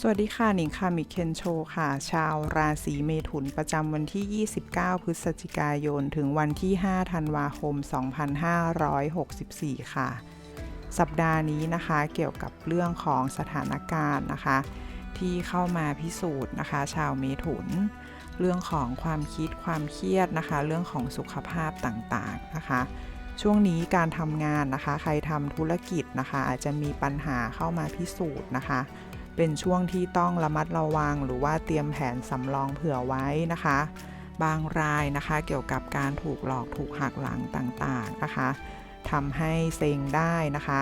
สวัสดีค่ะหนิงค่ะมิเคนโชค่ะ ชาวราศีเมถุนประจำวันที่ 29 พฤศจิกายน ถึงวันที่ 5 ธันวาคม 2564 ค่ะ สัปดาห์นี้นะคะเกี่ยวกับเรื่องของสถานการณ์นะคะ ที่เข้ามาพิสูจน์นะคะ ชาวเมถุน เรื่องของความคิดความเครียดนะคะ เรื่องของสุขภาพต่างๆนะคะช่วงนี้การทำงานนะคะ ใครทำธุรกิจนะคะ อาจจะมีปัญหาเข้ามาพิสูจน์นะคะ เป็นช่วงที่ต้องระมัดระวัง หรือว่าเตรียมแผนสำรองเผื่อไว้นะคะ บางรายนะคะเกี่ยวกับการถูกหลอกถูกหักหลังต่างๆนะคะทำให้เซ็งได้นะคะ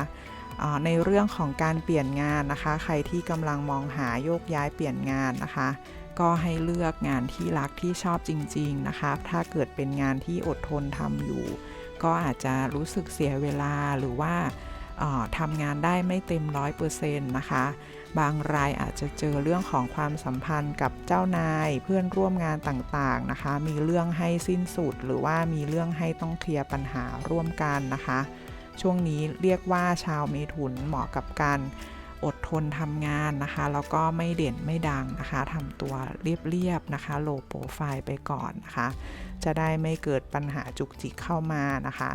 ในเรื่องของการเปลี่ยนงานนะคะ ใครที่กำลังมองหาโยกย้ายเปลี่ยนงานนะคะ ก็ให้เลือกงานที่รักที่ชอบจริง ๆนะคะ ถ้าเกิดเป็นงานที่อดทนทำอยู่ ก็อาจจะรู้สึกเสียเวลาหรือว่า ทำงานได้ไม่เต็มร้อยเปอร์เซ็นต์นะคะ บางรายอาจจะเจอเรื่องของความสัมพันธ์กับเจ้านายเพื่อนร่วมงานต่างๆนะคะ มีเรื่องให้สิ้นสุด หรือว่ามีเรื่องให้ต้องเคลียร์ปัญหาร่วมกันนะคะ ช่วงนี้เรียกว่าชาวเมถุนเหมาะกับการ อดทนทำงานนะคะ แล้วก็ไม่เด่นไม่ดังนะคะทำตัวเรียบๆนะคะโลโปรไฟล์ไปก่อนนะคะ จะได้ไม่เกิดปัญหาจุกจิกเข้ามานะคะ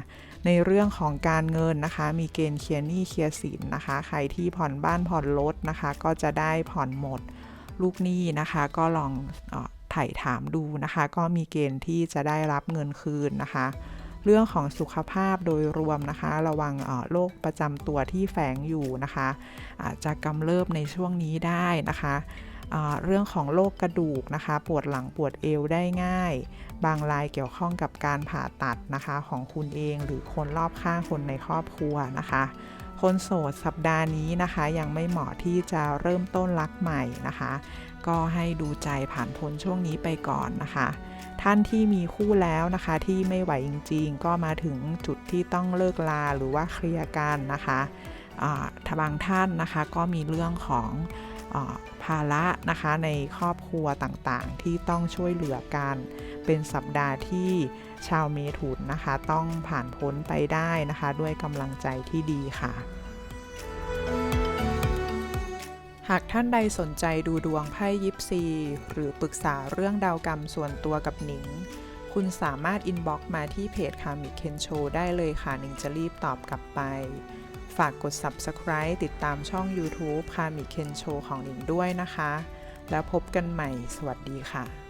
ในเรื่องของการเงินนะคะ มีเกณฑ์เคลียร์หนี้เคลียร์สินนะคะ ใครที่ผ่อนบ้านผ่อนรถนะคะ ก็จะได้ผ่อนหมดลูกหนี้นะคะ ก็ลองออไถ่ถามดูนะคะ ก็มีเกณฑ์ที่จะได้รับเงินคืนนะคะ เรื่องของสุขภาพโดยรวมนะคะ ระวังโรคประจำตัวที่แฝงอยู่นะคะอาจจะกำเริบในช่วงนี้ได้นะคะเรื่องของโรคกระดูกนะคะ ปวดหลังปวดเอวได้ง่าย บางรายเกี่ยวข้องกับการผ่าตัดนะคะของคุณเองหรือคนรอบข้างคนในครอบครัวนะคะ คนโสดสัปดาห์นี้นะคะ ยังไม่เหมาะที่จะเริ่มต้นรักใหม่นะคะ ก็ให้ดูใจผ่านพ้นช่วงนี้ไปก่อนนะคะ ท่านที่มีคู่แล้วนะคะที่ไม่ไหวจริง ๆ ก็มาถึงจุดที่ต้องเลิกลาหรือว่าเคลียร์กันนะคะอ่าถ้าบางท่านนะคะก็มีเรื่องของ ภาระนะคะในครอบครัวต่างๆ ที่ต้องช่วยเหลือกัน เป็นสัปดาห์ที่ชาวเมถุนนะคะ ต้องผ่านพ้นไปได้นะคะ ด้วยกำลังใจที่ดีค่ะ หากท่านใดสนใจดูดวงไพ่ยิปซี หรือปรึกษาเรื่องดาวกรรมส่วนตัวกับหนิง คุณสามารถอินบ็อกซ์มาที่เพจคามิเคนโชได้เลยค่ะหนิงจะรีบตอบกลับไป ฝากกด Subscribe ติดตามช่อง YouTube พามิเคนโชของหนิงด้วยนะคะ แล้วพบกันใหม่ สวัสดีค่ะ